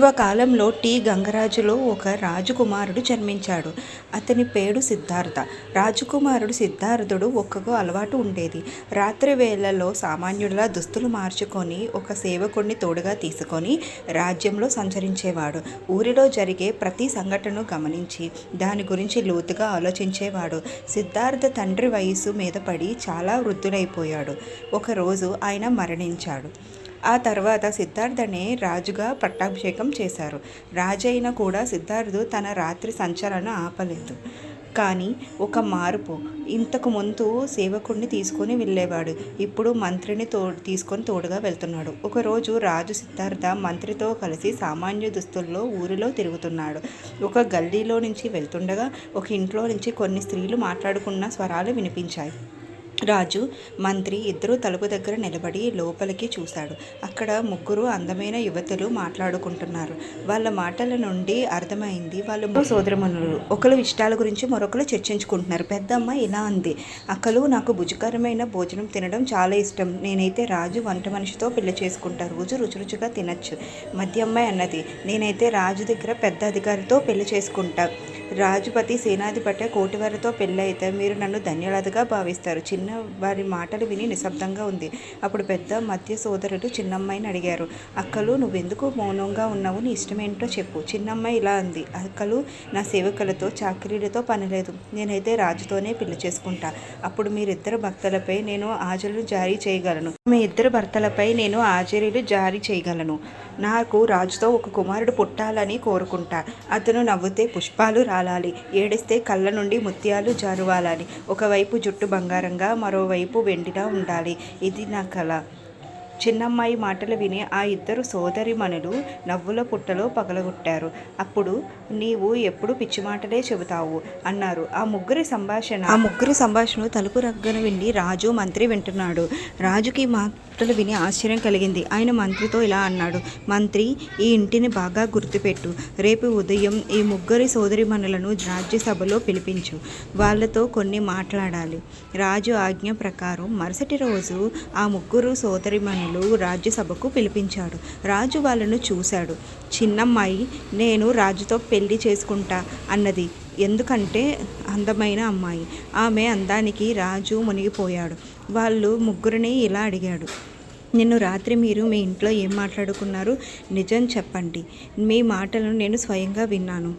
పూర్వకాలంలో టి. గంగరాజులో ఒక రాజకుమారుడు జన్మించాడు. అతని పేరు సిద్ధార్థ. రాజకుమారుడు సిద్ధార్థుడు ఒక్కగో అలవాటు ఉండేది. రాత్రి వేళల్లో సామాన్యుడిలా దుస్తులు మార్చుకొని ఒక సేవకుడిని తోడుగా తీసుకొని రాజ్యంలో సంచరించేవాడు. ఊరిలో జరిగే ప్రతి సంఘటనను గమనించి దాని గురించి లోతుగా ఆలోచించేవాడు. సిద్ధార్థ తండ్రి వయసు మీద పడి చాలా వృద్ధులైపోయాడు ఒకరోజు ఆయన మరణించాడు. ఆ తర్వాత సిద్ధార్థనే రాజుగా పట్టాభిషేకం చేశారు. రాజైన కూడా సిద్ధార్థు తన రాత్రి సంచలనం ఆపలేదు. కానీ ఒక మార్పు. ఇంతకు ముందు సేవకుడిని తీసుకొని వెళ్ళేవాడు. ఇప్పుడు మంత్రిని తో తీసుకొని తోడుగా వెళ్తున్నాడు. ఒకరోజు రాజు సిద్ధార్థ మంత్రితో కలిసి సామాన్య దుస్తుల్లో ఊరిలో తిరుగుతున్నాడు. ఒక గల్లీలో నుంచి వెళ్తుండగా ఒక ఇంట్లో నుంచి కొన్ని స్త్రీలు మాట్లాడుకున్న స్వరాలు వినిపించాయి. రాజు మంత్రి ఇద్దరూ తలుపు దగ్గర నిలబడి లోపలికి చూశాడు. అక్కడ ముగ్గురు అందమైన యువతులు మాట్లాడుకుంటున్నారు. వాళ్ళ మాటల నుండి అర్థమైంది వాళ్ళు సోదరమనులు ఒకరు ఇష్టాల గురించి మరొకరు చర్చించుకుంటున్నారు. పెద్దమ్మ ఇలా అంది. అక్కలు నాకు భుజకరమైన భోజనం తినడం చాలా ఇష్టం. నేనైతే రాజు వంట మనిషితో పెళ్ళి చేసుకుంటా. రోజు రుచి రుచిగా తినచ్చు. మధ్యమ్మాయి అన్నది. నేనైతే రాజు దగ్గర పెద్ద అధికారితో పెళ్ళి చేసుకుంటా. రాజుపతి సేనాధిపతి కోటివారితో పెళ్ళైతే అయితే మీరు నన్ను ధన్యలతగా భావిస్తారు. చిన్న వారి మాటలు విని నిశ్శబ్దంగా ఉంది. అప్పుడు పెద్ద మధ్య సోదరుడు చిన్నమ్మాయిని అడిగారు. అక్కలు నువ్వెందుకు మౌనంగా ఉన్నావు? నీ ఇష్టమేంటో చెప్పు చిన్నమ్మాయి ఇలా అంది. అక్కలు నా సేవకులతో చాకరీలతో పనిలేదు నేనైతే రాజుతోనే పెళ్ళి చేసుకుంటా. అప్పుడు మీరిద్దరు భక్తులపై నేను ఆజలు జారీ చేయగలను. మీ ఇద్దరు భర్తలపై నేను ఆజరీలు జారీ చేయగలను. నాకు రాజుతో ఒక కుమారుడు పుట్టాలని కోరుకుంటా. అతను నవ్వుతే పుష్పాలు కాలాలి. ఏడిస్తే కళ్ళ నుండి ముత్యాలు జారువాలాలి ఒకవైపు జుట్టు బంగారంగా మరోవైపు వెండిలా ఉండాలి. ఇది నా కళ చిన్నమ్మాయి మాటలు విని ఆ ఇద్దరు సోదరిమణులు నవ్వుల పుట్టలో పగలగొట్టారు. అప్పుడు నీవు ఎప్పుడు పిచ్చి మాటలే చెబుతావు అన్నారు. ఆ ముగ్గురి సంభాషణ ఆ ముగ్గురి సంభాషణ తలుపు రగ్గన విండి రాజు మంత్రి వింటున్నాడు. రాజుకి మాటలు విని ఆశ్చర్యం కలిగింది. ఆయన మంత్రితో ఇలా అన్నాడు. మంత్రి ఈ ఇంటిని బాగా గుర్తుపెట్టు. రేపు ఉదయం ఈ ముగ్గురి సోదరిమణులను రాజ్యసభలో పిలిపించు. వాళ్ళతో కొన్ని మాట్లాడాలి రాజు ఆజ్ఞ ప్రకారం మరుసటి రోజు ఆ ముగ్గురు సోదరిమణులు రాజ్యసభకు పిలిపించాడు. రాజు వాళ్ళను చూశాడు. చిన్నమ్మాయి నేను రాజుతో పెళ్ళి పెళ్ళి చేసుకుంటా అన్నది. ఎందుకంటే అందమైన అమ్మాయి. ఆమె అందానికి రాజు మునిగిపోయాడు. వాళ్ళు ముగ్గురిని ఇలా అడిగాడు. నిన్ను రాత్రి మీరు మీ ఇంట్లో ఏం మాట్లాడుకున్నారు? నిజం చెప్పండి. మీ మాటలను నేను స్వయంగా విన్నాను.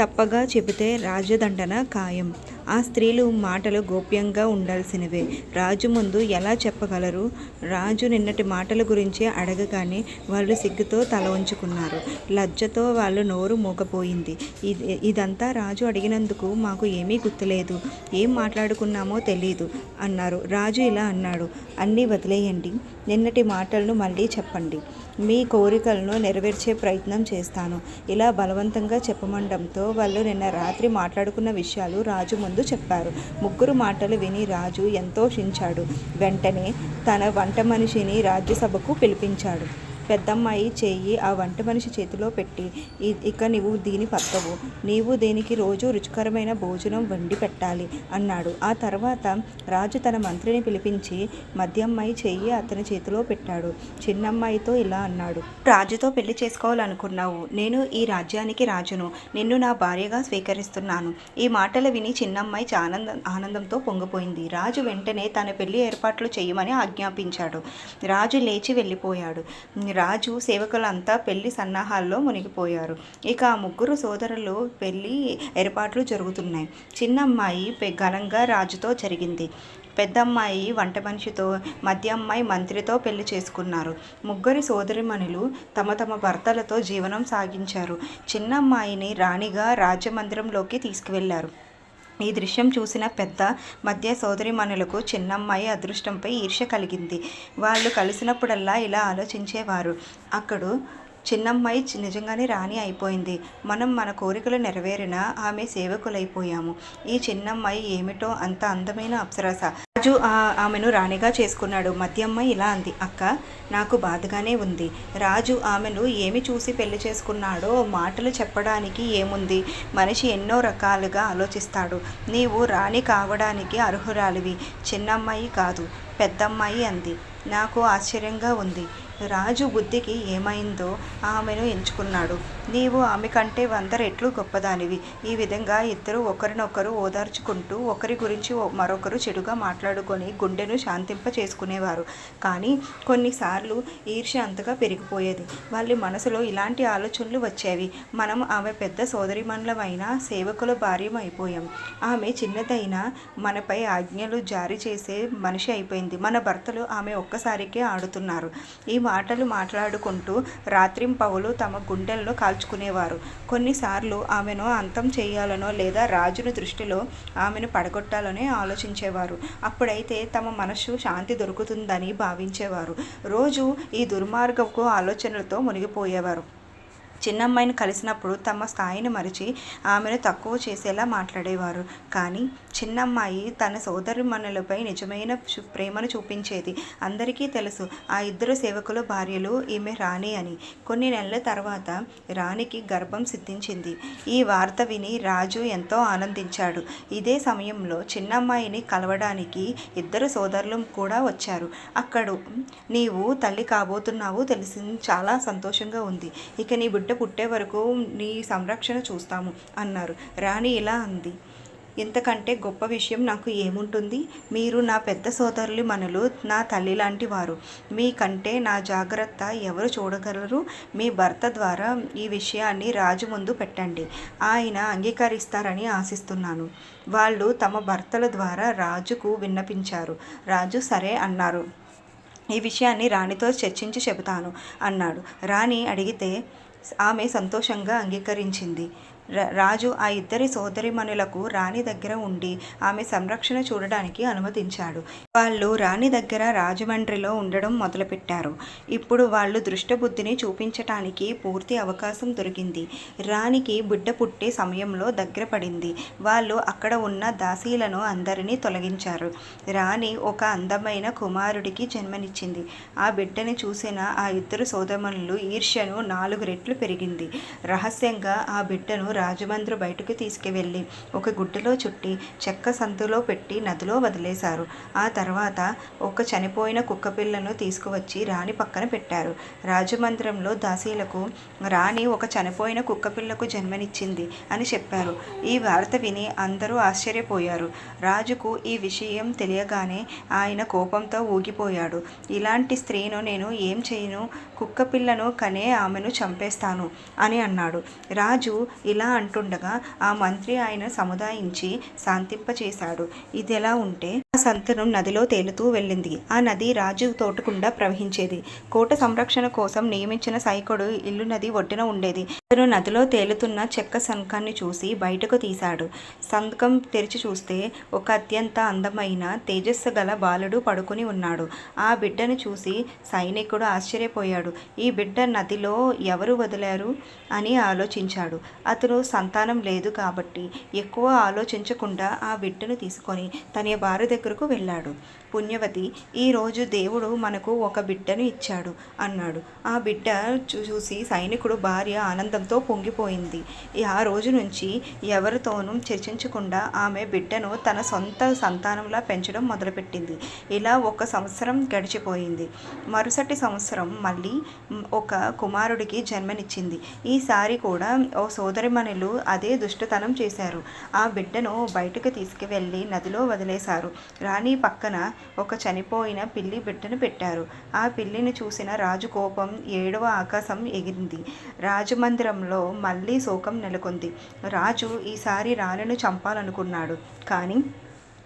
తప్పగా చెబితే రాజదండన ఖాయం. ఆ స్త్రీలు మాటలు గోప్యంగా ఉండాల్సినవే. రాజు ముందు ఎలా చెప్పగలరు? రాజు నిన్నటి మాటల గురించి అడగగానే వాళ్ళు సిగ్గుతో తల ఉంచుకున్నారు లజ్జతో వాళ్ళు నోరు మూగపోయింది. ఇది ఇదంతా రాజు అడిగినందుకు మాకు ఏమీ గుర్తులేదు. ఏం మాట్లాడుకున్నామో తెలియదు అన్నారు. రాజు ఇలా అన్నాడు. అన్నీ వదిలేయండి. నిన్నటి మాటలను మళ్ళీ చెప్పండి. మీ కోరికలను నెరవేర్చే ప్రయత్నం చేస్తాను. ఇలా బలవంతంగా చెప్పమండంతో వాళ్ళు నిన్న రాత్రి మాట్లాడుకున్న విషయాలు రాజు ముందు చెప్పారు. ముగ్గురు మాటలు విని రాజు ఎంతోషించాడు వెంటనే తన వంట మనిషిని రాజ్యసభకు పిలిపించాడు. పెద్దమ్మాయి చేయి ఆ వంట మనిషి చేతిలో పెట్టి ఇక నీవు దీని పక్కవు నీవు దీనికి రోజు రుచికరమైన భోజనం వండి పెట్టాలి అన్నాడు. ఆ తర్వాత రాజు తన మంత్రిని పిలిపించి మధ్యమ్మాయి చెయ్యి అతని చేతిలో పెట్టాడు. చిన్నమ్మాయితో ఇలా అన్నాడు. రాజుతో పెళ్ళి చేసుకోవాలనుకున్నావు. నేను ఈ రాజ్యానికి రాజును. నిన్ను నా భార్యగా స్వీకరిస్తున్నాను. ఈ మాటలు విని చిన్నమ్మాయి చా- ఆనందం ఆనందంతో పొంగిపోయింది. రాజు వెంటనే తన పెళ్ళి ఏర్పాట్లు చేయమని ఆజ్ఞాపించాడు. రాజు లేచి వెళ్ళిపోయాడు. రాజు సేవకులంతా పెళ్ళి సన్నాహాల్లో మునిగిపోయారు. ఇక ఆ ముగ్గురు సోదరులు పెళ్ళి ఏర్పాట్లు జరుగుతున్నాయి. చిన్నమ్మాయి పె- ఘనంగా రాజుతో జరిగింది. పెద్దమ్మాయి వంట మనిషితో మధ్య అమ్మాయి మంత్రితో పెళ్ళి చేసుకున్నారు. ముగ్గురి సోదరిమణులు తమ తమ భర్తలతో జీవనం సాగించారు. చిన్నమ్మాయిని రాణిగా రాజమందిరంలోకి తీసుకువెళ్ళారు. ఈ దృశ్యం చూసిన పెద్ద మధ్య సోదరిమణులకు చిన్నమ్మాయి అదృష్టంపై ఈర్ష్య కలిగింది. వాళ్ళు కలిసినప్పుడల్లా ఇలా ఆలోచించేవారు. అక్కడు చిన్నమ్మాయి నిజంగానే రాణి అయిపోయింది. మనం మన కోరికలు నెరవేరినా ఆమె సేవకులైపోయాము. ఈ చిన్నమ్మాయి ఏమిటో అంత అందమైన అప్సరస. రాజు ఆ- ఆమెను రాణిగా చేసుకున్నాడు. మధ్యమ్మాయి ఇలా అంది అక్క నాకు బాధగానే ఉంది. రాజు ఆమెను ఏమి చూసి పెళ్ళి చేసుకున్నాడో మాటలు చెప్పడానికి ఏముంది? మనిషి ఎన్నో రకాలుగా ఆలోచిస్తాడు. నీవు రాణి కావడానికి అర్హురాలివి. చిన్నమ్మాయి కాదు పెద్దమ్మాయి అంది. నాకు ఆశ్చర్యంగా ఉంది. రాజు బుద్ధికి ఏమైందో ఆమెను ఎంచుకున్నాడు. నీవు ఆమె కంటే వంద రెట్లు గొప్పదానివి. ఈ విధంగా ఇద్దరు ఒకరినొకరు ఓదార్చుకుంటూ ఒకరి గురించి మరొకరు చెడుగా మాట్లాడుకొని గుండెను శాంతింప చేసుకునేవారు. కానీ కొన్నిసార్లు ఈర్ష అంతగా పెరిగిపోయేది. వాళ్ళ మనసులో ఇలాంటి ఆలోచనలు వచ్చేవి. మనం ఆమె పెద్ద సోదరిమణులమైన సేవకుల భార్యం అయిపోయాం ఆమె చిన్నదైన మనపై ఆజ్ఞలు జారీ చేసే మనిషి అయిపోయింది. మన భర్తలు ఆమె ఒక్కసారికే ఆడుతున్నారు. ఈ మాటలు మాట్లాడుకుంటూ రాత్రింపవులు తమ గుండెల్లో గుండెలను దాచుకునేవారు. కొన్నిసార్లు ఆమెను అంతం చేయాలనో లేదా రాజును దృష్టిలో ఆమెను పడగొట్టాలనే ఆలోచించేవారు. అప్పుడైతే తమ మనస్సు శాంతి దొరుకుతుందని భావించేవారు. రోజు ఈ దుర్మార్గపు ఆలోచనలతో మునిగిపోయేవారు. చిన్నమ్మాయిని కలిసినప్పుడు తమ స్థాయిని మరిచి ఆమెను తక్కువ చేసేలా మాట్లాడేవారు. కానీ చిన్నమ్మాయి తన సోదరుమణులపై నిజమైన ప్రేమను చూపించేది అందరికీ తెలుసు. ఆ ఇద్దరు సేవకుల భార్యలు ఈమె రాణి అని. కొన్ని నెలల తర్వాత రాణికి గర్భం సిద్ధించింది. ఈ వార్త విని రాజు ఎంతో ఆనందించాడు. ఇదే సమయంలో చిన్నమ్మాయిని కలవడానికి ఇద్దరు సోదరులు కూడా వచ్చారు. అక్కడు నీవు తల్లి కాబోతున్నావు తెలిసింది చాలా సంతోషంగా ఉంది. ఇక నీ బిడ్డ పుట్టే వరకు నీ సంరక్షణ చూస్తాము అన్నారు. రాణి ఇలా అంది. ఇంతకంటే గొప్ప విషయం నాకు ఏముంటుంది? మీరు నా పెద్ద సోదరులు మనలు నా తల్లి లాంటి వారు. మీకంటే నా జాగ్రత్త ఎవరు చూడగలరు? మీ భర్త ద్వారా ఈ విషయాన్ని రాజు ముందు పెట్టండి. ఆయన అంగీకరిస్తారని ఆశిస్తున్నాను. వాళ్ళు తమ భర్తల ద్వారా రాజుకు విన్నపించారు. రాజు సరే అన్నారు. ఈ విషయాన్ని రాణితో చర్చించి చెబుతాను అన్నాడు. రాణి అడిగితే ఆమె సంతోషంగా అంగీకరించింది. రాజు ఆ ఇద్దరి సోదరిమణులకు రాణి దగ్గర ఉండి ఆమె సంరక్షణ చూడడానికి అనుమతించాడు. వాళ్ళు రాణి దగ్గర రాజమండ్రిలో ఉండడం మొదలుపెట్టారు. ఇప్పుడు వాళ్ళు దృష్టబుద్ధిని చూపించటానికి పూర్తి అవకాశం దొరికింది. రాణికి బిడ్డ పుట్టే సమయంలో దగ్గర పడింది. వాళ్ళు అక్కడ ఉన్న దాసీలను అందరినీ తొలగించారు. రాణి ఒక అందమైన కుమారుడికి జన్మనిచ్చింది. ఆ బిడ్డని చూసిన ఆ ఇద్దరు సోదరులు ఈర్ష్యను నాలుగు రెట్లు పెరిగింది. రహస్యంగా ఆ బిడ్డను రాజమండ్రి బయటకు తీసుకువెళ్ళి ఒక గుడ్డలో చుట్టి చెక్క సందులో పెట్టి నదిలో వదిలేశారు. ఆ తర్వాత ఒక చనిపోయిన కుక్కపిల్లను తీసుకువచ్చి రాణి పక్కన పెట్టారు. రాజమందిరంలో దాసీలకు రాణి ఒక చనిపోయిన కుక్కపిల్లకు జన్మనిచ్చింది అని చెప్పారు. ఈ వార్త విని అందరూ ఆశ్చర్యపోయారు. రాజుకు ఈ విషయం తెలియగానే ఆయన కోపంతో ఊగిపోయాడు. ఇలాంటి స్త్రీను నేను ఏం చేయను? కుక్కపిల్లను కనే ఆమెను చంపేస్తాను అని అన్నాడు. రాజు ఇలా అంటుండగా ఆ మంత్రి ఆయన సముదాయించి శాంతింపచేశాడు. ఇది ఎలా ఉంటే? ఆ సంతనం నదిలో తేలుతూ వెళ్ళింది. ఆ నది రాజు తోటకుండా ప్రవహించేది. కోట సంరక్షణ కోసం నియమించిన సైకుడు ఇల్లు నది ఒడ్డున ఉండేది. అతను నదిలో తేలుతున్న చెక్క సంకాన్ని చూసి బయటకు తీశాడు. సంతకం తెరిచి చూస్తే ఒక అత్యంత అందమైన తేజస్సు గల బాలుడు పడుకుని ఉన్నాడు. ఆ బిడ్డను చూసి సైనికుడు ఆశ్చర్యపోయాడు. ఈ బిడ్డ నదిలో ఎవరు వదిలారు అని ఆలోచించాడు. అతను సంతానం లేదు కాబట్టి ఎక్కువ ఆలోచించకుండా ఆ బిడ్డను తీసుకొని తన భార్య దగ్గరకు వెళ్ళాడు. పుణ్యవతి ఈరోజు దేవుడు మనకు ఒక బిడ్డను ఇచ్చాడు అన్నాడు. ఆ బిడ్డ చూసి సైనికుడు భార్య ఆనందంతో పొంగిపోయింది. ఆ రోజు నుంచి ఎవరితోనూ చర్చించకుండా ఆమె బిడ్డను తన సొంత సంతానంలా పెంచడం మొదలుపెట్టింది. ఇలా ఒక సంవత్సరం గడిచిపోయింది. మరుసటి సంవత్సరం మళ్ళీ ఒక కుమారుడికి జన్మనిచ్చింది. ఈసారి కూడా ఓ సోదరిమణులు అదే దుష్టతనం చేశారు. ఆ బిడ్డను బయటకు తీసుకువెళ్ళి నదిలో వదిలేశారు. రాణి పక్కన ఒక చనిపోయిన పిల్లి బిడ్డను పెట్టారు. ఆ పిల్లిని చూసిన రాజు కోపం ఏడవ ఆకాశం ఎగిరింది. రాజమందిరంలో మళ్ళీ శోకం నెలకొంది. రాజు ఈసారి రాణిని చంపాలనుకున్నాడు. కానీ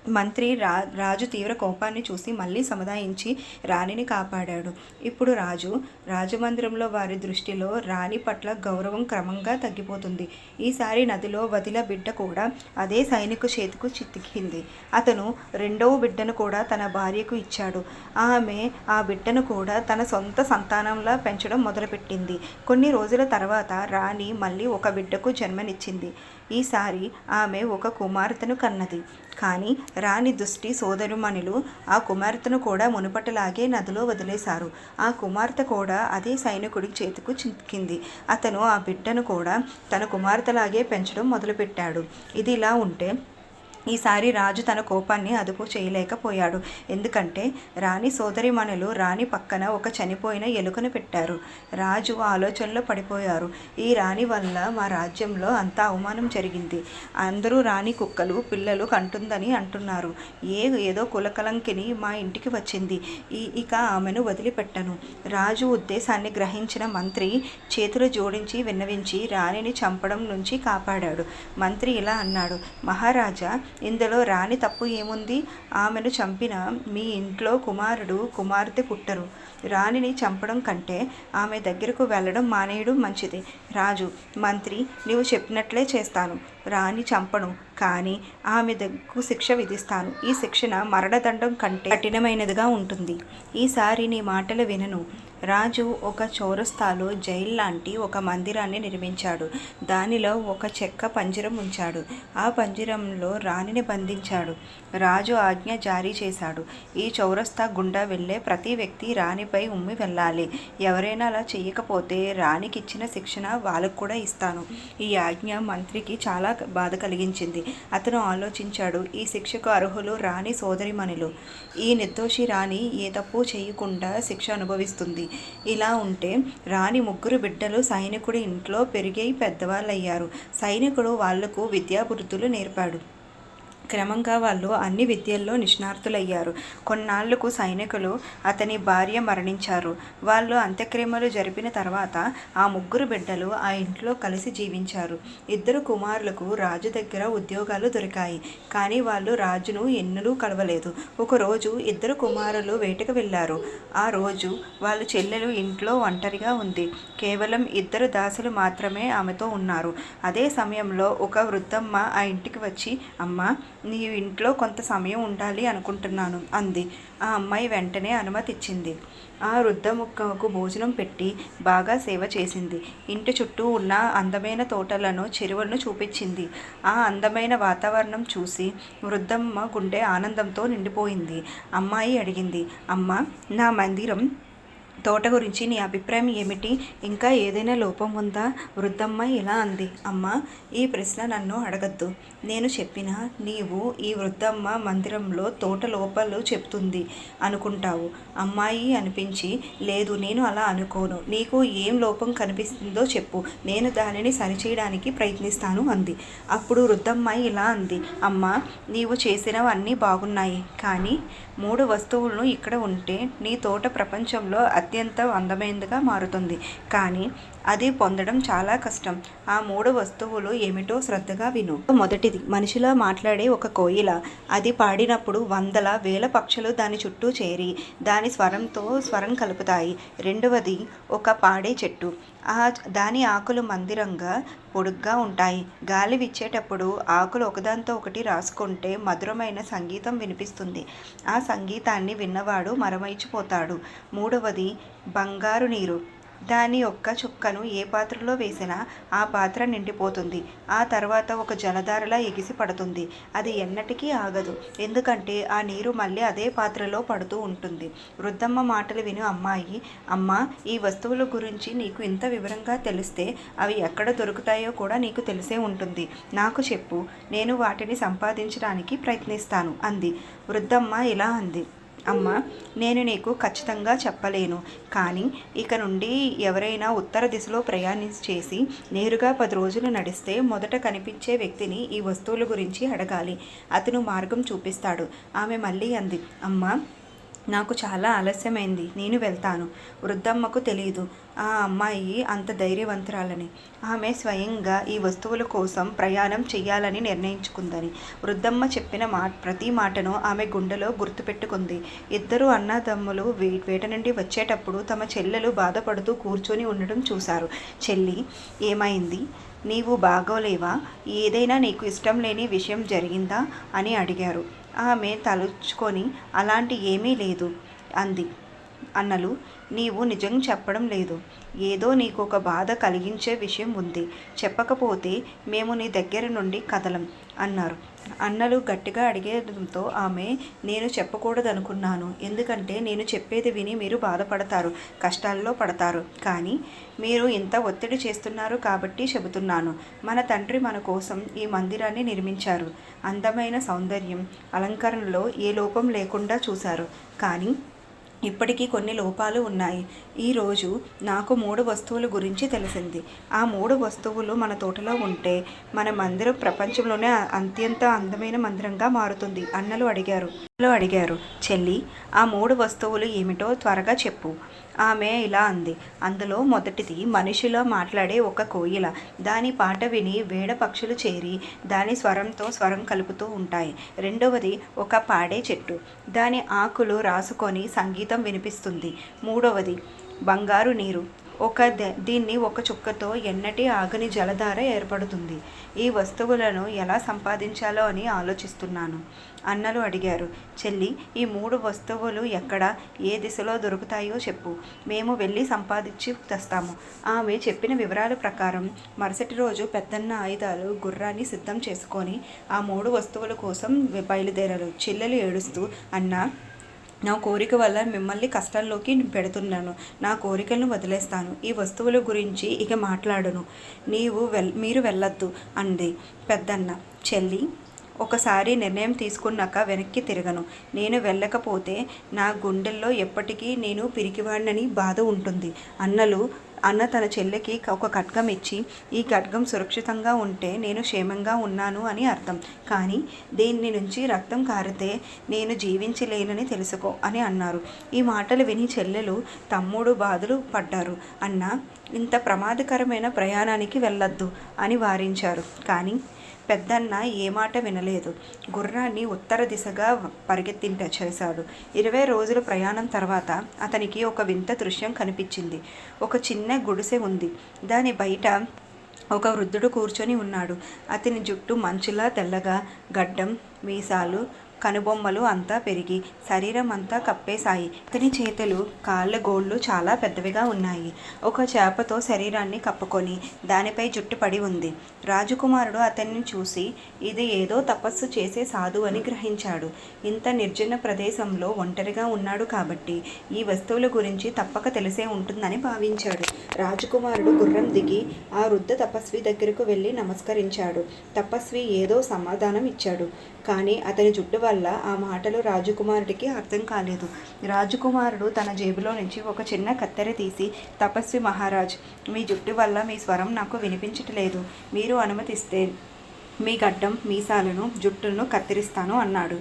మంత్రి రా రాజు తీవ్ర కోపాన్ని చూసి మళ్ళీ సముదాయించి రాణిని కాపాడాడు. ఇప్పుడు రాజు రాజమందిరంలో వారి దృష్టిలో రాణి పట్ల గౌరవం క్రమంగా తగ్గిపోతుంది. ఈసారి నదిలో వదిల బిడ్డ కూడా అదే సైనికు చేతికి చితికింది. అతను రెండవ బిడ్డను కూడా తన భార్యకు ఇచ్చాడు. ఆమె ఆ బిడ్డను కూడా తన సొంత సంతానంలా పెంచడం మొదలుపెట్టింది. కొన్ని రోజుల తర్వాత రాణి మళ్ళీ ఒక బిడ్డకు జన్మనిచ్చింది. ఈసారి ఆమె ఒక కుమార్తెను కన్నది. కానీ రాణి దుష్టి సోదరుమణులు ఆ కుమార్తెను కూడా మునుపటిలాగే నదిలో వదిలేశారు. ఆ కుమార్తె కూడా అదే సైనికుడి చేతికి చిక్కింది. అతను ఆ బిడ్డను కూడా తన కుమార్తెలాగే పెంచడం మొదలుపెట్టాడు. ఇది ఇలా ఉంటే ఈసారి రాజు తన కోపాన్ని అదుపు చేయలేకపోయాడు. ఎందుకంటే రాణి సోదరిమణులు రాణి పక్కన ఒక చనిపోయిన ఎలుకను పెట్టారు. రాజు ఆలోచనలో పడిపోయారు. ఈ రాణి వల్ల మా రాజ్యంలో అంత అవమానం జరిగింది. అందరూ రాణి కుక్కలు పిల్లలు కంటుందని అంటున్నారు. ఏ ఏదో కులకలంకిని మా ఇంటికి వచ్చింది. ఈ ఇక ఆమెను వదిలిపెట్టను. రాజు ఉద్దేశాన్ని గ్రహించిన మంత్రి చేతులు జోడించి విన్నవించి రాణిని చంపడం నుంచి కాపాడాడు. మంత్రి ఇలా అన్నాడు. మహారాజా ఇందులో రాణి తప్పు ఏముంది? ఆమెను చంపిన మీ ఇంట్లో కుమారుడు కుమార్తె పుట్టరు. రాణిని చంపడం కంటే ఆమె దగ్గరకు వెళ్ళడం మానేయడం మంచిది. రాజు మంత్రి నీవు చెప్పినట్లే చేస్తాను. రాణి చంపను కానీ ఆమె దగ్గు శిక్ష విధిస్తాను. ఈ శిక్షణ మరణదండం కంటే కఠినమైనదిగా ఉంటుంది. ఈసారి నీ మాటలు వినను. రాజు ఒక చౌరస్తాలో జైల్ లాంటి ఒక మందిరాన్ని నిర్మించాడు. దానిలో ఒక చెక్క పంజరం ఉంచాడు. ఆ పంజరంలో రాణిని బంధించాడు. రాజు ఆజ్ఞ జారీ చేశాడు. ఈ చౌరస్తా గుండా వెళ్ళే ప్రతి వ్యక్తి రాణిపై ఉమ్మి వెళ్ళాలి. ఎవరైనా అలా చేయకపోతే రాణికి ఇచ్చిన శిక్షణ వాళ్ళకు కూడా ఇస్తాను. ఈ ఆజ్ఞ మంత్రికి చాలా బాధ కలిగించింది. అతను ఆలోచించాడు ఈ శిక్షకు అర్హులు రాణి సోదరిమణులు. ఈ నిర్దోషి రాణి ఏ తప్పు చేయకుండా శిక్ష అనుభవిస్తుంది. ఇలా ఉంటే రాణి ముగ్గురు బిడ్డలు సైనికుడి ఇంట్లో పెరిగి పెద్దవాళ్ళయ్యారు. సైనికుడు వాళ్ళకు విద్యాబుద్ధులు నేర్పాడు. క్రమంగా వాళ్ళు అన్ని విద్యల్లో నిష్ణాతులయ్యారు కొన్నాళ్ళకు సైనికులు అతని భార్య మరణించారు. వాళ్ళు అంత్యక్రియలు జరిపిన తర్వాత ఆ ముగ్గురు బిడ్డలు ఆ ఇంట్లో కలిసి జీవించారు. ఇద్దరు కుమారులకు రాజు దగ్గర ఉద్యోగాలు దొరికాయి. కానీ వాళ్ళు రాజును ఎన్నడూ కలవలేదు. ఒకరోజు ఇద్దరు కుమారులు వేటకు వెళ్ళారు. ఆ రోజు వాళ్ళ చెల్లెలు ఇంట్లో ఒంటరిగా ఉంది. కేవలం ఇద్దరు దాసులు మాత్రమే ఆమెతో ఉన్నారు. అదే సమయంలో ఒక వృద్ధమ్మ ఆ ఇంటికి వచ్చి అమ్మ నీ ఇంట్లో కొంత సమయం ఉండాలి అనుకుంటున్నాను అంది. ఆ అమ్మాయి వెంటనే అనుమతిచ్చింది. ఆ వృద్ధ ముక్కకు భోజనం పెట్టి బాగా సేవ చేసింది. ఇంటి చుట్టూ ఉన్న అందమైన తోటలను చెరువులను చూపించింది. ఆ అందమైన వాతావరణం చూసి వృద్ధమ్మ గుండె ఆనందంతో నిండిపోయింది. అమ్మాయి అడిగింది అమ్మ నా మందిరం తోట గురించి నీ అభిప్రాయం ఏమిటి? ఇంకా ఏదైనా లోపం ఉందా? వృద్ధమ్మ ఇలా అంది. అమ్మ ఈ ప్రశ్న నన్ను అడగద్దు. నేను చెప్పిన నీవు ఈ వృద్ధమ్మ మందిరంలో తోట లోపలు చెప్తుంది అనుకుంటావు. అమ్మాయి అనిపించి లేదు నేను అలా అనుకోను. నీకు ఏం లోపం కనిపిస్తుందో చెప్పు. నేను దానిని సరిచేయడానికి ప్రయత్నిస్తాను అంది. అప్పుడు వృద్ధమ్మాయి ఇలా అంది. అమ్మ నీవు చేసినవన్నీ బాగున్నాయి. కానీ మూడు వస్తువులను ఇక్కడ ఉంటే నీ తోట ప్రపంచంలో అత్యంత అందమైనదిగా మారుతుంది. కానీ అది పొందడం చాలా కష్టం. ఆ మూడు వస్తువులు ఏమిటో శ్రద్ధగా విను. మొదటిది మనిషిలా మాట్లాడే ఒక కోయిల. అది పాడినప్పుడు వందల వేల పక్షులు దాని చుట్టూ చేరి దాని స్వరంతో స్వరం కలుపుతాయి. రెండవది ఒక పాడే చెట్టు. ఆ దాని ఆకులు మందిరంగా పొడుగ్గా ఉంటాయి. గాలి విచ్చేటప్పుడు ఆకులు ఒకదాంతో ఒకటి రాసుకుంటే మధురమైన సంగీతం వినిపిస్తుంది. ఆ సంగీతాన్ని విన్నవాడు మరమైచిపోతాడు మూడవది బంగారు నీరు. దాని యొక్క చుక్కను ఏ పాత్రలో వేసినా ఆ పాత్ర నిండిపోతుంది. ఆ తర్వాత ఒక జలధారలా ఎగిసి పడుతుంది. అది ఎన్నటికీ ఆగదు. ఎందుకంటే ఆ నీరు మళ్ళీ అదే పాత్రలో పడుతూ ఉంటుంది. వృద్ధమ్మ మాటలు విని అమ్మాయి. అమ్మ ఈ వస్తువుల గురించి నీకు ఇంత వివరంగా తెలిస్తే అవి ఎక్కడ దొరుకుతాయో కూడా నీకు తెలిసే ఉంటుంది. నాకు చెప్పు. నేను వాటిని సంపాదించడానికి ప్రయత్నిస్తాను అంది. వృద్ధమ్మ ఇలా అంది. అమ్మ నేను నీకు ఖచ్చితంగా చెప్పలేను. కానీ ఇక నుండి ఎవరైనా ఉత్తర దిశలో ప్రయాణం చేసి నేరుగా పది రోజులు నడిస్తే మొదట కనిపించే వ్యక్తిని ఈ వస్తువుల గురించి అడగాలి. అతను మార్గం చూపిస్తాడు. ఆమె మళ్ళీ అంది. అమ్మ నాకు చాలా ఆలస్యమైంది. నేను వెళ్తాను. వృద్ధమ్మకు తెలియదు ఆ అమ్మాయి అంత ధైర్యవంతురాలని. ఆమె స్వయంగా ఈ వస్తువుల కోసం ప్రయాణం చేయాలని నిర్ణయించుకుందని. వృద్ధమ్మ చెప్పిన మా ప్రతి మాటను ఆమె గుండెలో గుర్తుపెట్టుకుంది. ఇద్దరు అన్నదమ్ములు వే వేట నుండి వచ్చేటప్పుడు తమ చెల్లెలు బాధపడుతూ కూర్చొని ఉండడం చూశారు. చెల్లి ఏమైంది? నీవు బాగోలేవా? ఏదైనా నీకు ఇష్టం లేని విషయం జరిగిందా? అని అడిగారు. ఆమె తలుచుకొని అలాంటి ఏమీ లేదు అంది. అన్నలు నీవు నిజం చెప్పడం లేదు. ఏదో నీకు ఒక బాధ కలిగించే విషయం ఉంది. చెప్పకపోతే మేము నీ దగ్గర నుండి కదలం అన్నారు. అన్నలు గట్టిగా అడిగేయడంతో ఆమె నేను చెప్పకూడదనుకున్నాను. ఎందుకంటే నేను చెప్పేది విని మీరు బాధపడతారు కష్టాల్లో పడతారు. కానీ మీరు ఇంత ఒత్తిడి చేస్తున్నారు కాబట్టి చెబుతున్నాను. మన తండ్రి మన కోసం ఈ మందిరాన్ని నిర్మించారు. అందమైన సౌందర్యం అలంకరణలో ఏ లోపం లేకుండా చూశారు. కానీ ఇప్పటికీ కొన్ని లోపాలు ఉన్నాయి. ఈరోజు నాకు మూడు వస్తువుల గురించి తెలిసింది. ఆ మూడు వస్తువులు మన తోటలో ఉంటే మన మందిరం ప్రపంచంలోనే అత్యంత అందమైన మందిరంగా మారుతుంది అన్నలు అడిగారు. అన్నలు అడిగారు. చెల్లి ఆ మూడు వస్తువులు ఏమిటో త్వరగా చెప్పు. ఆమె ఇలా అంది. అందులో మొదటిది మనిషిలో మాట్లాడే ఒక కోయిల. దాని పాట విని వేడ పక్షులు చేరి దాని స్వరంతో స్వరం కలుపుతూ ఉంటాయి. రెండవది ఒక పాడే చెట్టు. దాని ఆకులు రాసుకొని సంగీతం వినిపిస్తుంది. మూడవది బంగారు నీరు. ఒక దీన్ని ఒక చుక్కతో ఎన్నటి ఆగని జలధార ఏర్పడుతుంది? ఈ వస్తువులను ఎలా సంపాదించాలో అని ఆలోచిస్తున్నాను. అన్నలు అడిగారు. చెల్లి ఈ మూడు వస్తువులు ఎక్కడ ఏ దిశలో దొరుకుతాయో చెప్పు. మేము వెళ్ళి సంపాదించి తెస్తాము. ఆమె చెప్పిన వివరాల ప్రకారం మరుసటి రోజు పెద్దన్న ఆయుధాలు గుర్రాన్ని సిద్ధం చేసుకొని ఆ మూడు వస్తువుల కోసం బయలుదేరారు. చెల్లెలు ఏడుస్తూ అన్నా నా కోరిక వల్ల మిమ్మల్ని కష్టంలోకి పెడుతున్నాను. నా కోరికలను వదిలేస్తాను. ఈ వస్తువుల గురించి ఇక మాట్లాడను. నీవు వెల్ మీరు వెళ్ళొద్దు అంది పెద్దన్న. చెల్లి ఒకసారి నిర్ణయం తీసుకున్నాక వెనక్కి తిరగను. నేను వెళ్ళకపోతే నా గుండెల్లో ఎప్పటికీ నేను పిరికివాడినని బాధ ఉంటుంది. అన్నలు అన్న తన చెల్లెకి ఒక ఖడ్గం ఇచ్చి ఈ ఖడ్గం సురక్షితంగా ఉంటే నేను క్షేమంగా ఉన్నాను అని అర్థం. కానీ దీని నుంచి రక్తం కారితే నేను జీవించలేనని తెలుసుకో అని అన్నారు. ఈ మాటలు విని చెల్లెలు తమ్ముడు బాధలు పడ్డారు. అన్న ఇంత ప్రమాదకరమైన ప్రయాణానికి వెళ్ళొద్దు అని వారించారు. కానీ పెద్దన్న ఏ మాట వినలేదు. గుర్రాన్ని ఉత్తర దిశగా పరిగెత్తింట చేశాడు. ఇరవై రోజుల ప్రయాణం తర్వాత అతనికి ఒక వింత దృశ్యం కనిపించింది. ఒక చిన్న గుడిసె ఉంది. దాని బయట ఒక వృద్ధుడు కూర్చొని ఉన్నాడు. అతని జుట్టు మంచులా తెల్లగా గడ్డం మీసాలు కనుబొమ్మలు అంతా పెరిగి శరీరం అంతా కప్పేశాయి. అతని చేతులు కాళ్ళ గోళ్ళు చాలా పెద్దవిగా ఉన్నాయి. ఒక చేపతో శరీరాన్ని కప్పుకొని దానిపై జుట్టు పడి ఉంది. రాజకుమారుడు అతన్ని చూసి ఇది ఏదో తపస్సు చేసే సాధు అని గ్రహించాడు. ఇంత నిర్జన ప్రదేశంలో ఒంటరిగా ఉన్నాడు కాబట్టి ఈ వస్తువుల గురించి తప్పక తెలిసే ఉంటుందని భావించాడు. రాజకుమారుడు గుర్రం దిగి ఆ వృద్ధ తపస్వి దగ్గరకు వెళ్ళి నమస్కరించాడు. తపస్వి ఏదో సమాధానం ఇచ్చాడు. కానీ అతని జుట్టు వల్ల ఆ మాటలు రాజకుమారుడికి అర్థం కాలేదు. రాజకుమారుడు తన జేబులో నుంచి ఒక చిన్న కత్తెర తీసి తపస్వి మహారాజ్ మీ జుట్టు వల్ల మీ స్వరం నాకు వినిపించట్లేదు. మీరు అనుమతిస్తే మీ గడ్డం మీసాలను జుట్టును కత్తిరిస్తాను అన్నాడు.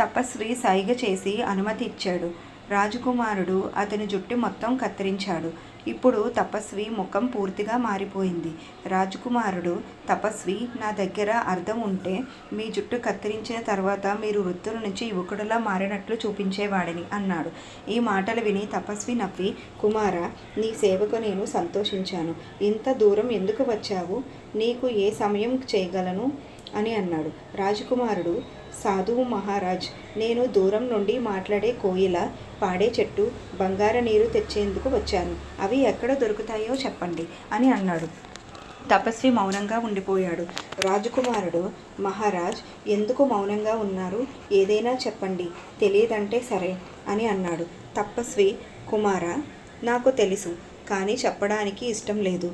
తపస్వి సైగ చేసి అనుమతి ఇచ్చాడు. రాజకుమారుడు అతని జుట్టు మొత్తం కత్తిరించాడు. ఇప్పుడు తపస్వి ముఖం పూర్తిగా మారిపోయింది. రాజకుమారుడు తపస్వి నా దగ్గర అర్థం ఉంటే మీ జుట్టు కత్తిరించిన తర్వాత మీరు వృద్ధుల నుంచి యువకుడిలా మారినట్లు చూపించేవాడిని అన్నాడు. ఈ మాటలు విని తపస్వి నవ్వి కుమార నీ సేవకు నేను సంతోషించాను. ఇంత దూరం ఎందుకు వచ్చావు? నీకు ఏ సమయం చేయగలను? అని అన్నాడు. రాజకుమారుడు సాధువు మహారాజ్ నేను దూరం నుండి మాట్లాడే కోయిల పాడే చెట్టు బంగార నీరు తెచ్చేందుకు వచ్చాను. అవి ఎక్కడ దొరుకుతాయో చెప్పండి అని అన్నాడు. తపస్వి మౌనంగా ఉండిపోయాడు. రాజకుమారుడు మహారాజ్ ఎందుకు మౌనంగా ఉన్నారు? ఏదైనా చెప్పండి తెలియదంటే సరే అని అన్నాడు. తపస్వి కుమార నాకు తెలుసు కానీ చెప్పడానికి ఇష్టం లేదు.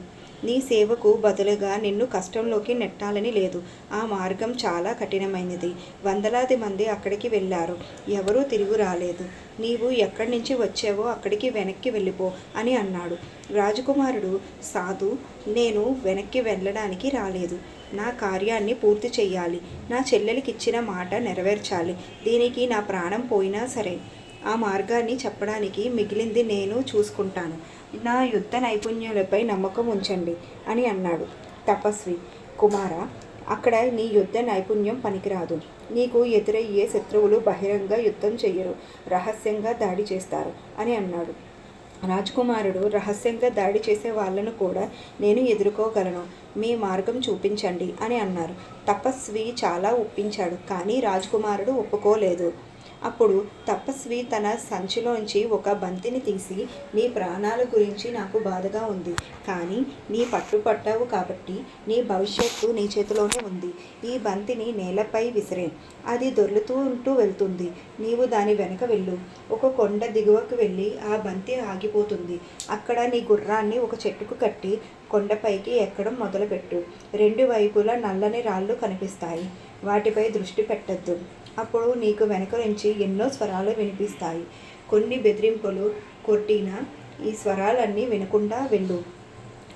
నీ సేవకు బదులుగా నిన్ను కష్టంలోకి నెట్టాలని లేదు. ఆ మార్గం చాలా కఠినమైనది. వందలాది మంది అక్కడికి వెళ్ళారు. ఎవరూ తిరిగి రాలేదు. నీవు ఎక్కడి నుంచి వచ్చావో అక్కడికి వెనక్కి వెళ్ళిపో అని అన్నాడు. రాజకుమారుడు సాధు నేను వెనక్కి వెళ్ళడానికి రాలేదు. నా కార్యాన్ని పూర్తి చేయాలి నా చెల్లెలికి ఇచ్చిన మాట నెరవేర్చాలి. దీనికి నా ప్రాణం పోయినా సరే. ఆ మార్గాన్ని చెప్పడానికి మిగిలింది నేను చూసుకుంటాను. నా యుద్ధ నైపుణ్యాలపై నమ్మకం ఉంచండి అని అన్నాడు. తపస్వి కుమార అక్కడ నీ యుద్ధ నైపుణ్యం పనికిరాదు. నీకు ఎదురయ్యే శత్రువులు బహిరంగ యుద్ధం చెయ్యరు రహస్యంగా దాడి చేస్తారు అని అన్నాడు. రాజకుమారుడు రహస్యంగా దాడి చేసే వాళ్ళను కూడా నేను ఎదుర్కోగలను. మీ మార్గం చూపించండి అని అన్నారు. తపస్వి చాలా ఒప్పించాడు కానీ రాజకుమారుడు ఒప్పుకోలేదు. అప్పుడు తపస్వి తన సంచిలోంచి ఒక బంతిని తీసి నీ ప్రాణాల గురించి నాకు బాధగా ఉంది కానీ నీ పట్టు పట్టావు కాబట్టి నీ భవిష్యత్తు నీ చేతిలోనే ఉంది. ఈ బంతిని నేలపై విసిరే. అది దొర్లుతూ ఉంటూ వెళ్తుంది. నీవు దాని వెనక వెళ్ళు. ఒక కొండ దిగువకు వెళ్ళి ఆ బంతి ఆగిపోతుంది. అక్కడ నీ గుర్రాన్ని ఒక చెట్టుకు కట్టి కొండపైకి ఎక్కడం మొదలుపెట్టు. రెండు వైపులా నల్లని రాళ్ళు కనిపిస్తాయి. వాటిపై దృష్టి పెట్టద్దు. అప్పుడు నీకు వెనక నుంచి ఎన్నో స్వరాలు వినిపిస్తాయి. కొన్ని బెదిరింపులు కొట్టిన ఈ స్వరాలన్నీ వినకుండా వెళ్ళు.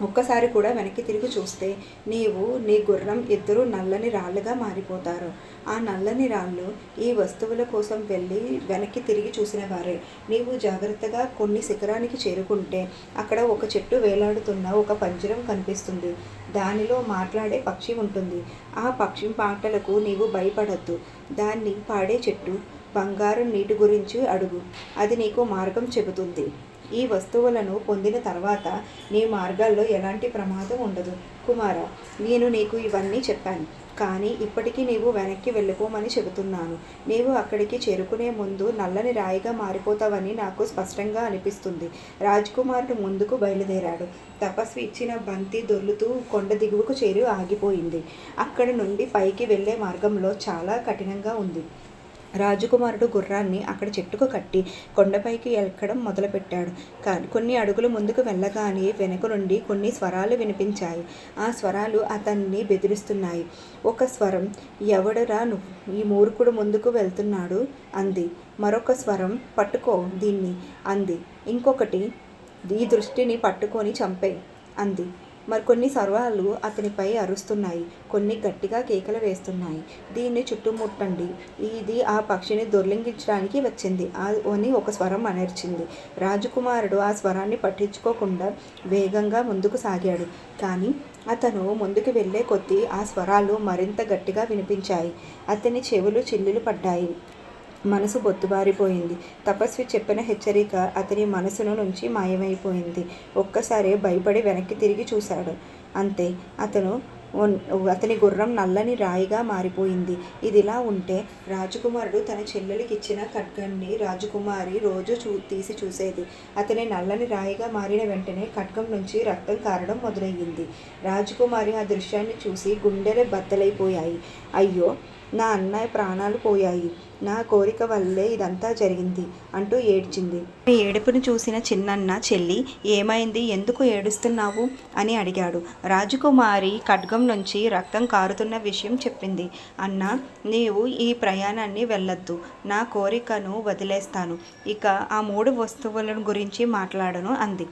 ఒక్కసారి కూడా వెనక్కి తిరిగి చూస్తే నీవు నీ గుర్రం ఇద్దరు నల్లని రాళ్ళుగా మారిపోతారు. ఆ నల్లని రాళ్ళు ఈ వస్తువుల కోసం వెళ్ళి వెనక్కి తిరిగి చూసిన వారే నీవు జాగ్రత్తగా కొన్ని శిఖరానికి చేరుకుంటే అక్కడ ఒక చెట్టు వేలాడుతున్న ఒక పంజరం కనిపిస్తుంది. దానిలో మాట్లాడే పక్షి ఉంటుంది. ఆ పక్షి పాటలకు నీవు భయపడద్దు. దాన్ని పాడే చెట్టు బంగారం నీటి గురించి అడుగు. అది నీకు మార్గం చెబుతుంది. ఈ వస్తువులను పొందిన తర్వాత నీ మార్గాల్లో ఎలాంటి ప్రమాదం ఉండదు. కుమార నేను నీకు ఇవన్నీ చెప్పాను. కానీ ఇప్పటికీ నీవు వెనక్కి వెళ్ళిపోమని చెబుతున్నాను. నీవు అక్కడికి చేరుకునే ముందు నల్లని రాయిగా మారిపోతావని నాకు స్పష్టంగా అనిపిస్తుంది. రాజ్కుమారుడు ముందుకు బయలుదేరాడు. తపస్వి ఇచ్చిన బంతి దొర్లుతూ కొండ దిగువకు చేరి ఆగిపోయింది. అక్కడి నుండి పైకి వెళ్ళే మార్గంలో చాలా కఠినంగా ఉంది. రాజకుమారుడు గుర్రాన్ని అక్కడ చెట్టుకు కట్టి కొండపైకి ఎక్కడం మొదలుపెట్టాడు. కానీ కొన్ని అడుగులు ముందుకు వెళ్ళగానే వెనుక నుండి కొన్ని స్వరాలు వినిపించాయి. ఆ స్వరాలు అతన్ని బెదిరిస్తున్నాయి. ఒక స్వరం ఎవడురా నువ్వు? ఈ మూర్ఖుడు ముందుకు వెళ్తున్నాడు అంది. మరొక స్వరం పట్టుకో దీన్ని అంది. ఇంకొకటి ఈ దృష్టిని పట్టుకొని చంపే అంది. మరికొన్ని సర్వాలు అతనిపై అరుస్తున్నాయి. కొన్ని గట్టిగా కేకలు వేస్తున్నాయి. దీన్ని చుట్టుముట్టండి. ఇది ఆ పక్షిని దొర్లింగించడానికి వచ్చింది. అని ఒక స్వరం అనర్చింది రాజకుమారుడు ఆ స్వరాన్ని పట్టించుకోకుండా వేగంగా ముందుకు సాగాడు. కానీ అతను ముందుకు వెళ్ళే కొద్దీ ఆ స్వరాలు మరింత గట్టిగా వినిపించాయి. అతని చెవులు చిల్లులు పడ్డాయి. మనసు బొత్తుబారిపోయింది. తపస్వి చెప్పిన హెచ్చరిక అతని మనసును నుంచి మాయమైపోయింది. ఒక్కసారి భయపడి వెనక్కి తిరిగి చూశాడు. అంతే అతను అతని గుర్రం నల్లని రాయిగా మారిపోయింది. ఇదిలా ఉంటే రాజకుమారుడు తన చెల్లెలికి ఇచ్చిన ఖడ్గాన్ని రాజకుమారి రోజు చూ తీసి చూసేది. అతని నల్లని రాయిగా మారిన వెంటనే ఖడ్గం నుంచి రక్తం కారడం మొదలయ్యింది. రాజకుమారి ఆ దృశ్యాన్ని చూసి గుండెలు బద్దలైపోయాయి. అయ్యో నా అన్నయ్య ప్రాణాలు పోయాయి. నా కోరిక వల్లే ఇదంతా జరిగింది అంటూ ఏడ్చింది. మీ ఏడుపును చూసిన చిన్నన్న చెల్లి ఏమైంది? ఎందుకు ఏడుస్తున్నావు? అని అడిగాడు. రాజకుమారి ఖడ్గం నుంచి రక్తం కారుతున్న విషయం చెప్పింది. అన్న నీవు ఈ ప్రయాణాన్ని వెళ్ళొద్దు. నా కోరికను వదిలేస్తాను. ఇక ఆ మూడు వస్తువులను గురించి మాట్లాడను అంది.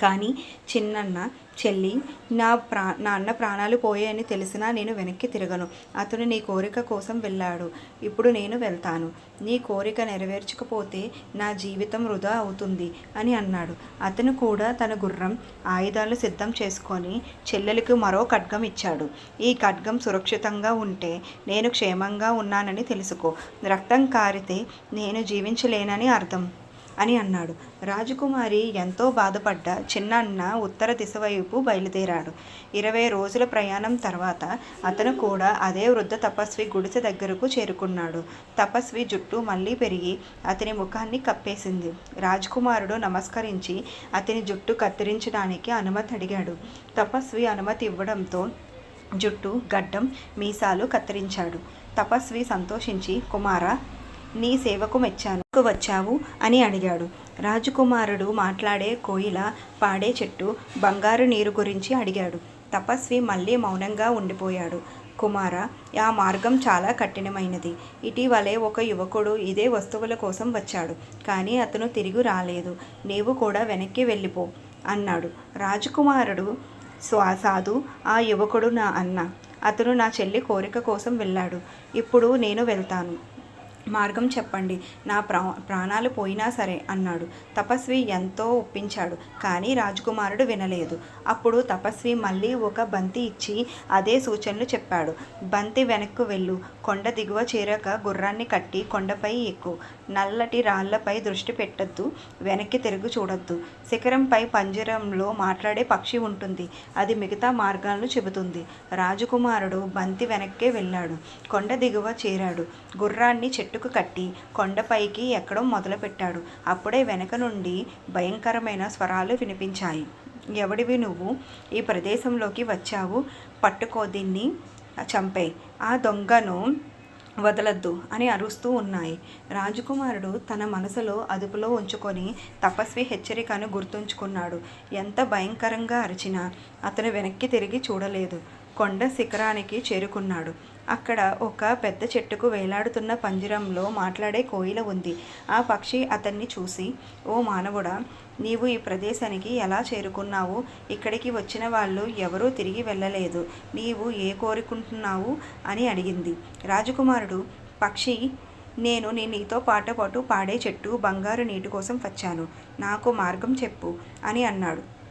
కానీ చిన్నన్న చెల్లి నా ప్రా నా అన్న ప్రాణాలు పోయాయని తెలిసినా నేను వెనక్కి తిరగను. అతను నీ కోరిక కోసం వెళ్ళాడు. ఇప్పుడు నేను వెళ్తాను. నీ కోరిక నెరవేర్చకపోతే నా జీవితం వృధా అవుతుంది అని అన్నాడు. అతను కూడా తన గుర్రం ఆయుధాలు సిద్ధం చేసుకొని చెల్లెలకు మరో ఖడ్గం ఇచ్చాడు. ఈ ఖడ్గం సురక్షితంగా ఉంటే నేను క్షేమంగా ఉన్నానని తెలుసుకో. రక్తం కారితే నేను జీవించలేనని అర్థం. అని అన్నాడు. రాజకుమారి ఎంతో బాధపడ్డ చిన్నాన్న ఉత్తర దిశ వైపు బయలుదేరాడు. ఇరవై రోజుల ప్రయాణం తర్వాత అతను కూడా అదే వృద్ధ తపస్వి గుడిసె దగ్గరకు చేరుకున్నాడు. తపస్వి జుట్టు మళ్ళీ పెరిగి అతని ముఖాన్ని కప్పేసింది. రాజకుమారుడు నమస్కరించి అతని జుట్టు కత్తిరించడానికి అనుమతి అడిగాడు. తపస్వి అనుమతి ఇవ్వడంతో జుట్టు గడ్డం మీసాలు కత్తిరించాడు. తపస్వి సంతోషించి కుమారా నీ సేవకు మెచ్చాను వచ్చావు? అని అడిగాడు. రాజకుమారుడు మాట్లాడే కోయిల పాడే చెట్టు బంగారు నీరు గురించి అడిగాడు. తపస్వి మళ్ళీ మౌనంగా ఉండిపోయాడు. కుమార ఆ మార్గం చాలా కఠినమైనది. ఇటీవలే ఒక యువకుడు ఇదే వస్తువుల కోసం వచ్చాడు. కానీ అతను తిరిగి రాలేదు. నీవు కూడా వెనక్కి వెళ్ళిపో అన్నాడు. రాజకుమారుడు స్వా సాధు ఆ యువకుడు నా అన్న. అతను నా చెల్లి కోరిక కోసం వెళ్ళాడు. ఇప్పుడు నేను వెళ్తాను. మార్గం చెప్పండి. నా ప్రా ప్రాణాలు పోయినా సరే అన్నాడు. తపస్వి ఎంతో ఒప్పించాడు కానీ రాజకుమారుడు వినలేదు. అప్పుడు తపస్వి మళ్ళీ ఒక బంతి ఇచ్చి అదే సూచనలు చెప్పాడు. బంతి వెనక్కు వెళ్ళు. కొండ దిగువ చేరాక గుర్రాన్ని కట్టి కొండపై ఎక్కు. నల్లటి రాళ్ళపై దృష్టి పెట్టద్దు. వెనక్కి తిరుగు చూడొద్దు. శిఖరంపై పంజరంలో మాట్లాడే పక్షి ఉంటుంది. అది మిగతా మార్గాలను చెబుతుంది. రాజకుమారుడు బంతి వెనక్కే వెళ్ళాడు. కొండ దిగువ చేరాడు. గుర్రాన్ని చెట్టు చెట్టుకు కట్టి కొండపైకి ఎక్కడం మొదలుపెట్టాడు. అప్పుడే వెనక నుండి భయంకరమైన స్వరాలు వినిపించాయి. ఎవడివి నువ్వు? ఈ ప్రదేశంలోకి వచ్చావు. పట్టుకో దీన్ని చంపేయ్ ఆ దొంగను వదలద్దు అని అరుస్తూ ఉన్నాయి. రాజకుమారుడు తన మనసులో అదుపులో ఉంచుకొని తపస్వి హెచ్చరికను గుర్తుంచుకున్నాడు. ఎంత భయంకరంగా అరిచినా అతను వెనక్కి తిరిగి చూడలేదు. కొండ శిఖరానికి చేరుకున్నాడు. అక్కడ ఒక పెద్ద చెట్టుకు వేలాడుతున్న పంజరంలో మాట్లాడే కోయిల ఉంది. ఆ పక్షి అతన్ని చూసి ఓ మానవుడా నీవు ఈ ప్రదేశానికి ఎలా చేరుకున్నావు? ఇక్కడికి వచ్చిన వాళ్ళు ఎవరూ తిరిగి వెళ్ళలేదు. నీవు ఏ కోరుకుంటున్నావు? అని అడిగింది. రాజకుమారుడు పక్షి నేను నీ నీతో పాటు పాటు పాడే చెట్టు బంగారు నీటి కోసం వచ్చాను. నాకు మార్గం చెప్పు అని అన్నాడు.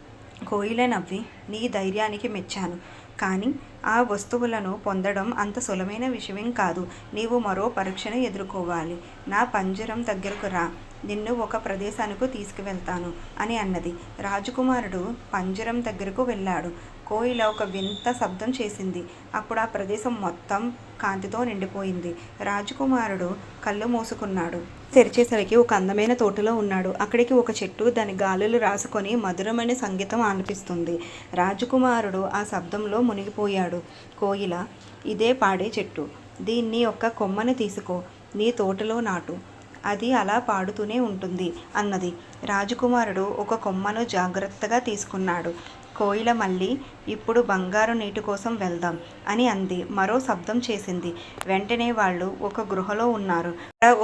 కోయిల నవ్వి నీ ధైర్యానికి మెచ్చాను. కానీ ఆ వస్తువులను పొందడం అంత సులభమైన విషయం కాదు. నీవు మరో పరీక్షను ఎదుర్కోవాలి. నా పంజరం దగ్గరకు రా. నిన్ను ఒక ప్రదేశానికి తీసుకువెళ్తాను అని అన్నది. రాజకుమారుడు పంజరం దగ్గరకు వెళ్ళాడు. కోయిల ఒక వింత శబ్దం చేసింది. అప్పుడు ఆ ప్రదేశం మొత్తం కాంతితో నిండిపోయింది. రాజకుమారుడు కళ్ళు మూసుకున్నాడు. తెరిచేసరికి ఒక అందమైన తోటలో ఉన్నాడు. అక్కడికి ఒక చెట్టు దాని గాలులు రాసుకొని మధురమైన సంగీతం ఆలపిస్తుంది. రాజకుమారుడు ఆ శబ్దంలో మునిగిపోయాడు. కోయిల ఇదే పాడే చెట్టు. దీన్ని ఒక కొమ్మని తీసుకో. నీ తోటలో నాటు. అది అలా పాడుతూనే ఉంటుంది అన్నది. రాజకుమారుడు ఒక కొమ్మను జాగ్రత్తగా తీసుకున్నాడు. కోయిల మళ్ళీ ఇప్పుడు బంగారు నీటి కోసం వెళ్దాం అని అంది. మరో శబ్దం చేసింది. వెంటనే వాళ్ళు ఒక గృహలో ఉన్నారు.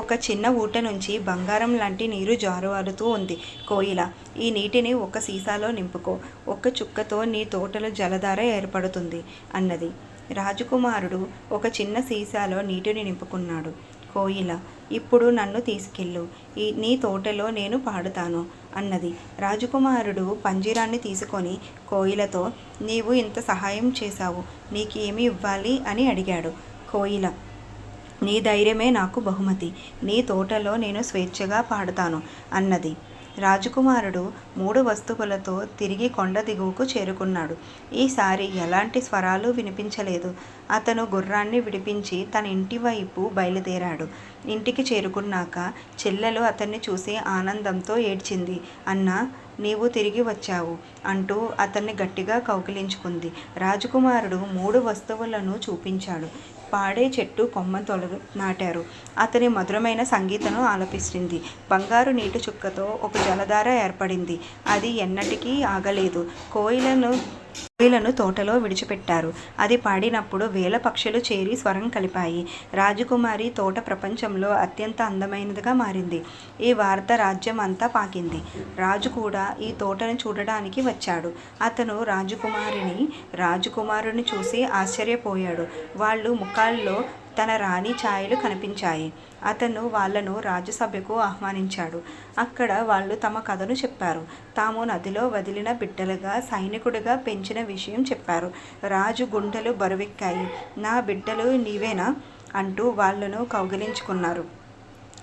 ఒక చిన్న ఊట నుంచి బంగారం లాంటి నీరు జారువారుతూ ఉంది. కోయిల ఈ నీటిని ఒక సీసాలో నింపుకో. ఒక్క చుక్కతో నీ తోటలో జలధార ఏర్పడుతుంది అన్నది. రాజకుమారుడు ఒక చిన్న సీసాలో నీటిని నింపుకున్నాడు. కోయిల ఇప్పుడు నన్ను తీసుకెళ్ళు. ఈ నీ తోటలో నేను పాడుతాను. అన్నది. రాజకుమారుడు పంజీరాన్ని తీసుకొని కోయిలతో నీవు ఇంత సహాయం చేశావు నీకేమి ఇవ్వాలి? అని అడిగాడు. కోయిల నీ ధైర్యమే నాకు బహుమతి. నీ తోటలో నేను స్వేచ్ఛగా పాడతాను అన్నది. రాజకుమారుడు మూడు వస్తువులతో తిరిగి కొండ దిగువకు చేరుకున్నాడు. ఈసారి ఎలాంటి స్వరాలు వినిపించలేదు. అతను గుర్రాన్ని విడిపించి తన ఇంటి వైపు బయలుదేరాడు. ఇంటికి చేరుకున్నాక చెల్లెలు అతన్ని చూసి ఆనందంతో ఏడ్చింది. అన్నా నీవు తిరిగి వచ్చావు అంటూ అతన్ని గట్టిగా కౌకిలించుకుంది రాజకుమారుడు మూడు వస్తువులను చూపించాడు. పాడే చెట్టు కొమ్మ తొలగ నాటారు. అతని మధురమైన సంగీతను ఆలపిస్తుంది. బంగారు నీటి చుక్కతో ఒక జలధార ఏర్పడింది. అది ఎన్నటికీ ఆగలేదు. కోయిలను కోయిలను తోటలో విడిచిపెట్టారు. అది పాడినప్పుడు వేల పక్షులు చేరి స్వరం కలిపాయి. రాజకుమారి తోట ప్రపంచంలో అత్యంత అందమైనదిగా మారింది. ఈ వార్త రాజ్యం అంతా పాకింది. రాజు కూడా ఈ తోటను చూడడానికి వచ్చాడు. అతను రాజకుమారిని రాజకుమారుని చూసి ఆశ్చర్యపోయాడు. వాళ్ళు ముఖాల్లో తన రాణి ఛాయలు కనిపించాయి. అతను వాళ్ళను రాజ్యసభకు ఆహ్వానించాడు. అక్కడ వాళ్ళు తమ కథను చెప్పారు. తాము నదిలో వదిలిన బిడ్డలుగా సైనికుడిగా పెంచిన విషయం చెప్పారు. రాజు గుండెలు బరువెక్కాయి. నా బిడ్డలు నీవేనా? అంటూ వాళ్ళను కౌగిలించుకున్నారు.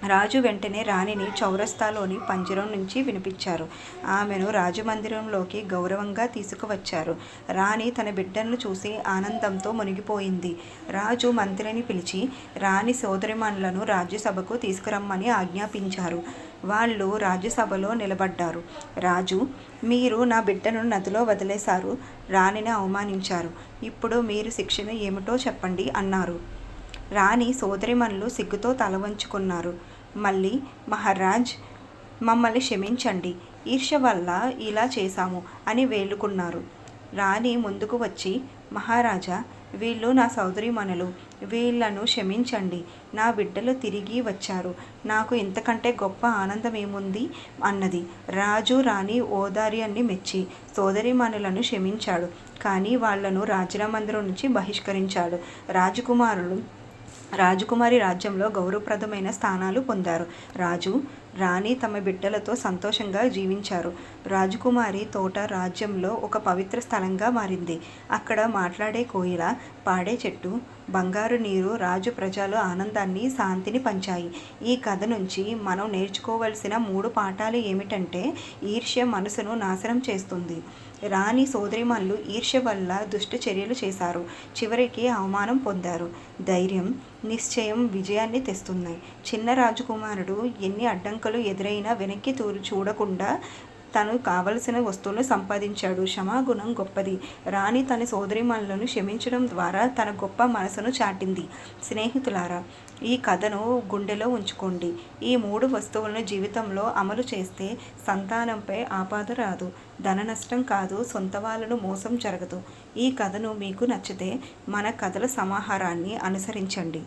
రాజు వెంటనే రాణిని చౌరస్తాలోని పంజరం నుంచి వినిపించారు. ఆమెను రాజమందిరంలోకి గౌరవంగా తీసుకువచ్చారు. రాణి తన బిడ్డను చూసి ఆనందంతో మునిగిపోయింది. రాజు మంత్రిని పిలిచి రాణి సోదరిమణులను రాజ్యసభకు తీసుకురమ్మని ఆజ్ఞాపించారు. వాళ్ళు రాజ్యసభలో నిలబడ్డారు. రాజు మీరు నా బిడ్డను నదిలో వదిలేశారు. రాణిని అవమానించారు. ఇప్పుడు మీరు శిక్షణ ఏమిటో చెప్పండి అన్నారు. రాణి సోదరిమణులు సిగ్గుతో తల వంచుకున్నారు. మళ్ళీ మహారాజ్ మమ్మల్ని క్షమించండి. ఈర్ష వల్ల ఇలా చేశాము అని వేలుకున్నారు. రాణి ముందుకు వచ్చి మహారాజా వీళ్ళు నా సోదరిమణులు. వీళ్ళను క్షమించండి. నా బిడ్డలు తిరిగి వచ్చారు. నాకు ఇంతకంటే గొప్ప ఆనందం ఏముంది అన్నది. రాజు రాణి ఓదార్యాన్ని మెచ్చి సోదరిమణులను క్షమించాడు. కానీ వాళ్ళను రాజమందిరం నుంచి బహిష్కరించాడు. రాజకుమారులు రాజకుమారి రాజ్యంలో గౌరవప్రదమైన స్థానాలు పొందారు. రాజు రాణి తమ బిడ్డలతో సంతోషంగా జీవించారు. రాజకుమారి తోట రాజ్యంలో ఒక పవిత్ర స్థలంగా మారింది. అక్కడ మాట్లాడే కోయిల పాడే చెట్టు బంగారు నీరు రాజు ప్రజలు ఆనందాన్ని శాంతిని పంచాయి. ఈ కథ నుంచి మనం నేర్చుకోవలసిన మూడు పాఠాలు ఏమిటంటే ఈర్ష్య మనసును నాశనం చేస్తుంది. రాణి సోదరిమల్లు ఈర్ష్య వల్ల దుష్ట చర్యలు చేశారు. చివరికి అవమానం పొందారు. ధైర్యం నిశ్చయం విజయాన్ని తెస్తున్నాయి. చిన్న రాజకుమారుడు ఎన్ని అడ్డంకులు ఎదురైనా వెనక్కి తూరు చూడకుండా తను కావలసిన వస్తువులను సంపాదించాడు. క్షమాగుణం గొప్పది. రాణి తన సోదరిమణులను క్షమించడం ద్వారా తన గొప్ప మనసును చాటింది. స్నేహితులారా ఈ కథను గుండెలో ఉంచుకోండి. ఈ మూడు వస్తువులను జీవితంలో అమలు చేస్తే సంతానంపై ఆపద రాదు. ధన నష్టం కాదు సొంత వాళ్ళను మోసం జరగదు. ఈ కథను మీకు నచ్చితే మన కథల సమాహారాన్ని అనుసరించండి.